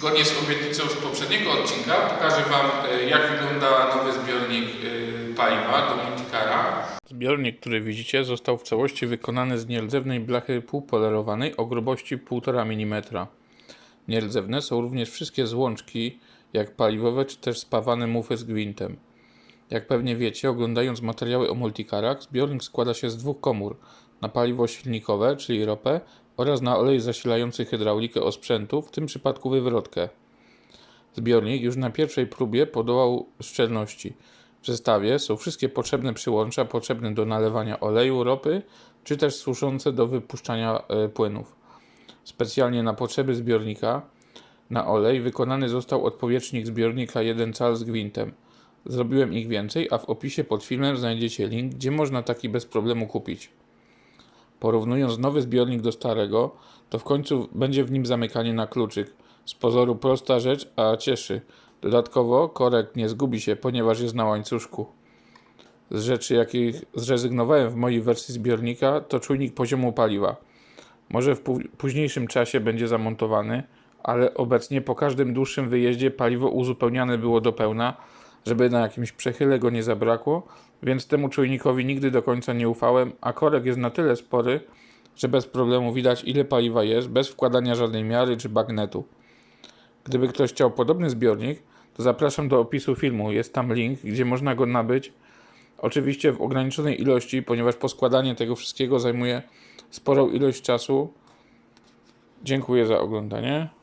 Zgodnie z obietnicą z poprzedniego odcinka pokażę Wam, e, jak wygląda nowy zbiornik e, paliwa do Multicara. Zbiornik, który widzicie, został w całości wykonany z nierdzewnej blachy półpolerowanej o grubości 1,5 mm. Nierdzewne są również wszystkie złączki, jak paliwowe czy też spawane mufy z gwintem. Jak pewnie wiecie, oglądając materiały o multicarach, zbiornik składa się z dwóch komór. Na paliwo silnikowe, czyli ropę, oraz na olej zasilający hydraulikę osprzętu, w tym przypadku wywrotkę. Zbiornik już na pierwszej próbie podołał szczelności. W zestawie są wszystkie potrzebne przyłącza potrzebne do nalewania oleju, ropy, czy też służące do wypuszczania e, płynów. Specjalnie na potrzeby zbiornika na olej wykonany został odpowietrznik zbiornika 1 cal z gwintem. Zrobiłem ich więcej, a w opisie pod filmem znajdziecie link, gdzie można taki bez problemu kupić. Porównując nowy zbiornik do starego, to w końcu będzie w nim zamykanie na kluczyk. Z pozoru prosta rzecz, a cieszy. Dodatkowo korek nie zgubi się, ponieważ jest na łańcuszku. Z rzeczy, jakich zrezygnowałem w mojej wersji zbiornika, to czujnik poziomu paliwa. Może w pó- późniejszym czasie będzie zamontowany, ale obecnie po każdym dłuższym wyjeździe paliwo uzupełniane było do pełna, żeby na jakimś przechyle go nie zabrakło, więc temu czujnikowi nigdy do końca nie ufałem, a korek jest na tyle spory, że bez problemu widać ile paliwa jest, bez wkładania żadnej miary czy bagnetu. Gdyby ktoś chciał podobny zbiornik, to zapraszam do opisu filmu, jest tam link, gdzie można go nabyć. Oczywiście w ograniczonej ilości, ponieważ poskładanie tego wszystkiego zajmuje sporą ilość czasu. Dziękuję za oglądanie.